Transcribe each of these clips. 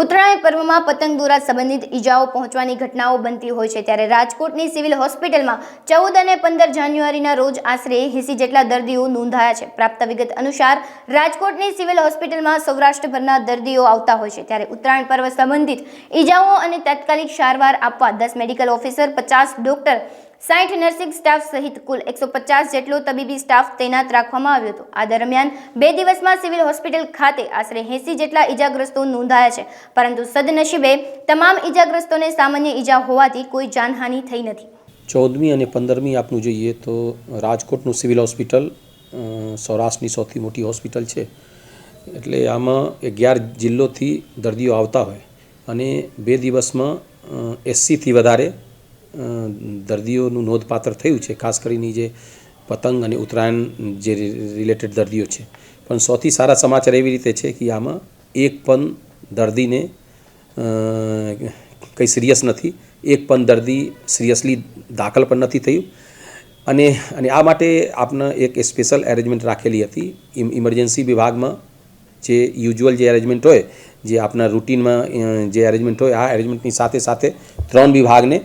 ઉત્તરાયણ પર્વમાં પતંગ દોરા સંબંધિત ઈજાઓ પહોંચવાની ઘટનાઓ બનતી હોય છે ત્યારે રાજકોટની સિવિલ હોસ્પિટલમાં ચૌદ અને પંદર જાન્યુઆરીના રોજ આશરે એસી જેટલા દર્દીઓ નોંધાયા છે. પ્રાપ્ત વિગત અનુસાર રાજકોટની સિવિલ હોસ્પિટલમાં સૌરાષ્ટ્રભરના દર્દીઓ આવતા હોય છે ત્યારે ઉત્તરાયણ પર્વ સંબંધિત ઈજાઓ અને તાત્કાલિક સારવાર આપવા દસ મેડિકલ ઓફિસર, પચાસ ડોક્ટર સાઠ નર્સિંગ સ્ટાફ સહિત કુલ એકસો પચાસ જેટલો તબીબી સ્ટાફ તૈનાત રાખવામાં આવ્યો હતો. આ દરમિયાન બે દિવસમાં સિવિલ હોસ્પિટલ ખાતે આશરે એંસી જેટલા ઈજાગ્રસ્તો નોંધાયા છે. પરંતુ સદનસીબે તમામ ઈજાગ્રસ્તોને સામાન્ય ઈજા હોવાથી કોઈ જાનહાનિ થઈ નથી. ચૌદમી અને પંદરમી આપનું જોઈએ તો રાજકોટનું સિવિલ હોસ્પિટલ સૌરાષ્ટ્રની સૌથી મોટી હોસ્પિટલ છે. એટલે આમાં અગિયાર જિલ્લોથી દર્દીઓ આવતા હોય અને બે દિવસમાં એંસીથી વધારે દર્દીઓનું નોંધપાત્ર થયું છે, ખાસ કરીને જે પતંગ અને ઉત્તરાયણ જે રિલેટેડ દર્દીઓ છે. પણ સૌથી સારા સમાચાર એવી રીતે છે કે આમાં એક પણ દર્દીને કંઈ સિરિયસ નથી, એક પણ દર્દી સિરિયસલી દાખલ પણ નથી થયું. અને અને આ માટે આપને એક સ્પેશિયલ એરેન્જમેન્ટ રાખેલી હતી. ઇમરજન્સી વિભાગમાં જે યુઝ્યુઅલ જે એરેન્જમેન્ટ હોય, જે આપના રૂટીનમાં જે એરેન્જમેન્ટ હોય, આ એરેન્જમેન્ટની સાથે સાથે ત્રણ વિભાગને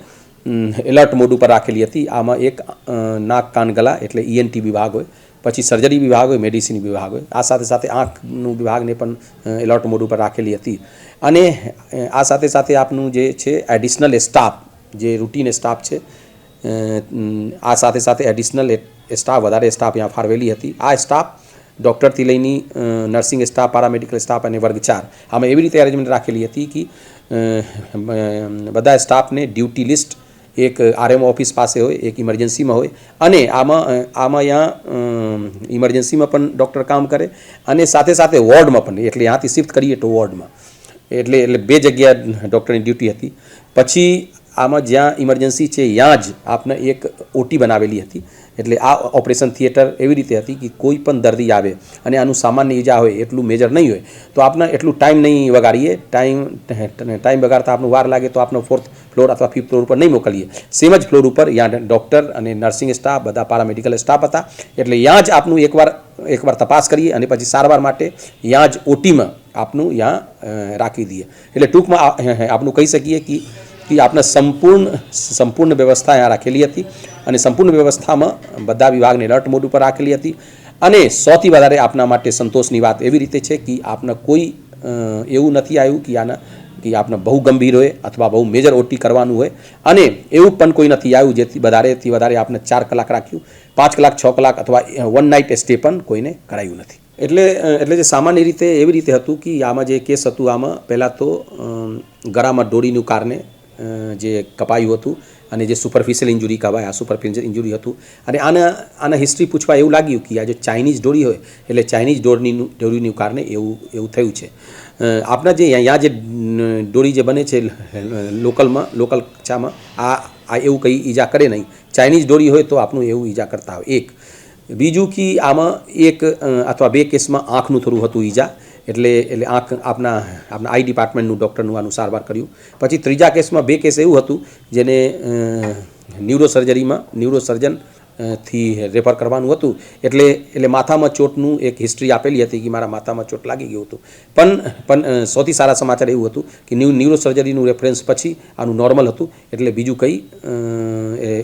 એલર્ટ મોડ ઉપર રાખેલી હતી. આમાં એક નાક, કાન, ગલા એટલે ઈએનટી વિભાગ હોય. પછી સર્જરી વિભાગ હોય મેડિસિન વિભાગ હોય. આ સાથે સાથે આંખનું વિભાગને પણ એલર્ટ મોડ ઉપર રાખેલી હતી. અને આ સાથે સાથે આપનું જે છે એડિશનલ સ્ટાફ જે રૂટીન સ્ટાફ છે આ સાથે સાથે એડિશનલ સ્ટાફ વધારે સ્ટાફ ત્યાં ફાળવેલી હતી. આ સ્ટાફ ડૉક્ટરથી લઈને નર્સિંગ સ્ટાફ પારામેડિકલ સ્ટાફ અને વર્ગ ચાર. આમાં એવી રીતે અરેન્જમેન્ટ રાખેલી હતી કે બધા સ્ટાફને ડ્યુટી લિસ્ટ એક આરએમઓ ઓફિસ પાસે હોય, એક ઇમરજન્સીમાં હોય. અને આમાં આમાં અહીંયા ઇમરજન્સીમાં પણ ડૉક્ટર કામ કરે અને સાથે સાથે વોર્ડમાં પણ. એટલે ત્યાંથી શિફ્ટ કરીએ તો વોર્ડમાં. એટલે એટલે બે જગ્યા ડૉક્ટરની ડ્યુટી હતી. પછી આમાં જ્યાં ઇમરજન્સી છે ત્યાં જ આપને એક ઓટી બનાવેલી હતી. એટલે આ ઓપરેશન થિયેટર એવી રીતે હતી કે કોઈ પણ દર્દી આવે અને આનું સામાન્ય ઈજા હોય એટલું મેજર નહીં હોય, તો આપણે એટલું ટાઈમ નહીં વગાડીએ. ટાઈમ ટાઈમ વગાડતા આપણું વાર લાગે તો આપણો ફોર્થ ફ્લોર અથવા ફિફ્થ ફ્લોર ઉપર નહીં મોકલીએ. સેમ જ ફ્લોર ઉપર ત્યાં ડૉક્ટર અને નર્સિંગ સ્ટાફ, બધા પારામેડિકલ સ્ટાફ હતા. એટલે ત્યાં જ આપનું એકવાર એકવાર તપાસ કરીએ અને પછી સારવાર માટે ત્યાં જ ઓટીમાં આપનું ત્યાં રાખી દઈએ. એટલે ટૂંકમાં આપનું કહી શકીએ કે કે આપણે સંપૂર્ણ સંપૂર્ણ વ્યવસ્થા અહીંયા રાખેલી હતી અને સંપૂર્ણ વ્યવસ્થામાં બધા વિભાગને એલર્ટ મોડ ઉપર રાખેલી હતી. અને સૌથી વધારે આપના માટે સંતોષની વાત એવી રીતે છે કે આપને કોઈ એવું નથી આવ્યું કે આના, કે આપને બહુ ગંભીર હોય અથવા બહુ મેજર ઓટી કરવાનું હોય. અને એવું પણ કોઈ નથી આવ્યું જેથી વધારેથી વધારે આપણે ચાર કલાક રાખ્યું. પાંચ કલાક, છ કલાક અથવા વન નાઇટ સ્ટે પણ કોઈને કરાયું નથી. એટલે એટલે જે સામાન્ય રીતે એવી રીતે હતું કે આમાં જે કેસ હતું, આમાં પહેલાં તો ગરામાં દોરીનું કારણે જે કપાયું હતું અને જે સુપરફિશિયલ ઇન્જુરી કહેવાય, આ સુપરફિશિયલ ઇન્જુરી હતું. અને આના આના હિસ્ટ્રી પૂછવા એવું લાગ્યું કે આ જો ચાઇનીઝ દોરી હોય, એટલે ચાઇનીઝ દોરીનું ડોરીનું કારણે એવું એવું થયું છે. આપણા જે અહીંયા જે ડોરી જે બને છે, લોકલમાં, લોકલ ચામાં આ આ એવું કંઈ ઈજા કરે નહીં. ચાઇનીઝ દોરી હોય તો આપનું એવું ઈજા કરતા હોય. એક. બીજું કે આમાં એક અથવા બે કેસમાં આંખનું થોડું હતું ઈજા. એટલે એટલે આંખ આપના આપના આઈ ડિપાર્ટમેન્ટનું ડૉક્ટરનું આનું સારવાર કર્યું. પછી ત્રીજા કેસમાં બે કેસ એવું હતું, જેને ન્યુરોસર્જરીમાં, ન્યુરોસર્જનથી રેફર કરવાનું હતું. એટલે એટલે માથામાં ચોટનું એક હિસ્ટ્રી આપેલી હતી કે મારા માથામાં ચોટ લાગી ગયું હતું. પણ પણ સૌથી સારા સમાચાર એવું હતું કે ન્યુ, ન્યુરોસર્જરીનું રેફરન્સ પછી આનું નોર્મલ હતું. એટલે બીજું કંઈ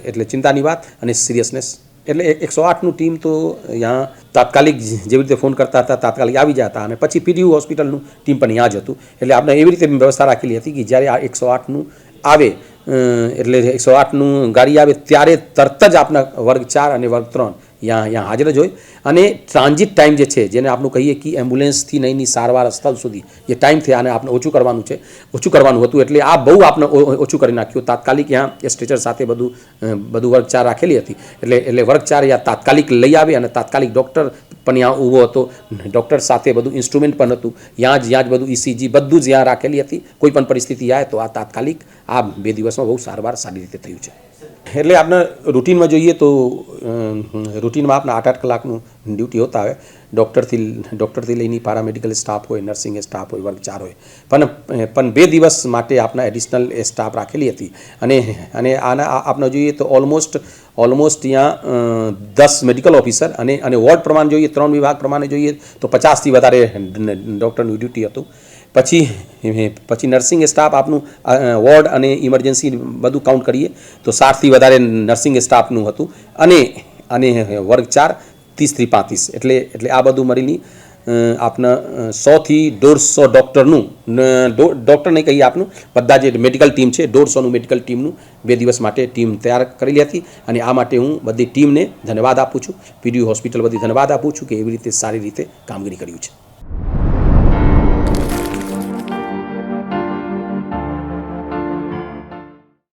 એટલે ચિંતાની વાત અને સિરિયસનેસ એટલે એકસો આઠનું ટીમ તો ત્યાં તાત્કાલિક જેવી રીતે ફોન કરતા હતા, તાત્કાલિક આવી જતા અને પછી પીડીયુ હોસ્પિટલનું ટીમ પણ અહીંયા જ હતું. એટલે આપણે એવી રીતે વ્યવસ્થા રાખેલી હતી કે જ્યારે આ એકસો આઠનું આવે એટલે એકસો આઠનું ગાડી આવે ત્યારે તરત જ આપણા વર્ગ ચાર અને વર્ગ ત્રણ ત્યાં ત્યાં હાજર જ હોય. અને ટ્રાન્ઝિટ ટાઈમ જે છે, જેને આપણું કહીએ કે એમ્બ્યુલન્સથી નહીંની સારવાર સ્થળ સુધી, જે ટાઈમ છે આને આપણે ઓછું કરવાનું છે, ઓછું કરવાનું હતું એટલે આ બહુ આપણે ઓછું કરી નાખ્યું. તાત્કાલિક ત્યાં એ સ્ટ્રેચર સાથે બધું બધું વર્ગ ચાર રાખેલી હતી. એટલે એટલે વર્ગ ચાર યા તાત્કાલિક લઈ આવે અને તાત્કાલિક ડૉક્ટર પણ ત્યાં ઊભો હતો. ડૉક્ટર સાથે બધું ઇન્સ્ટ્રુમેન્ટ પણ હતું. ત્યાં જ ત્યાં જ બધું ઇસીજી બધું જ ત્યાં રાખેલી હતી. કોઈ પણ પરિસ્થિતિ આવે તો આ તાત્કાલિક આ બે દિવસમાં બહુ સારવાર સારી રીતે થયું છે. એટલે આપણે રૂટીનમાં જોઈએ તો રૂટીનમાં આપણે આઠ આઠ કલાકનું ડ્યુટી હોતા હોય. ડૉક્ટરથી ડૉક્ટરથી લઈને પારામેડિકલ સ્ટાફ હોય નર્સિંગ સ્ટાફ હોય વર્ગ ચાર હોય. પણ પણ બે દિવસ માટે આપણા એડિશનલ સ્ટાફ રાખેલી હતી. અને અને આના આપણે જોઈએ તો ઓલમોસ્ટ ઓલમોસ્ટ ત્યાં દસ મેડિકલ ઓફિસર અને અને વોર્ડ પ્રમાણે જોઈએ, ત્રણ વિભાગ પ્રમાણે જોઈએ તો પચાસથી વધારે ડૉક્ટરનું ડ્યુટી હતું. પછી પછી નર્સિંગ સ્ટાફ આપનું વોર્ડ અને ઇમરજન્સી બધું કાઉન્ટ કરીએ. તો સાઠથી વધારે નર્સિંગ સ્ટાફનું હતું. અને અને વર્ગ ચાર, ત્રીસથી પાંત્રીસ. એટલે એટલે આ બધું મળીને આપના સોથી દોઢસો ડૉક્ટરનું ડૉક્ટરને કહીએ આપનું, બધા જે મેડિકલ ટીમ છે, દોઢસોનું મેડિકલ ટીમનું બે દિવસ માટે ટીમ તૈયાર કરેલી હતી. અને આ માટે હું બધી ટીમને ધન્યવાદ આપું છું. પીડીયુ હોસ્પિટલ બધી ધન્યવાદ આપું છું કે એવી રીતે સારી રીતે કામગીરી કર્યું છે.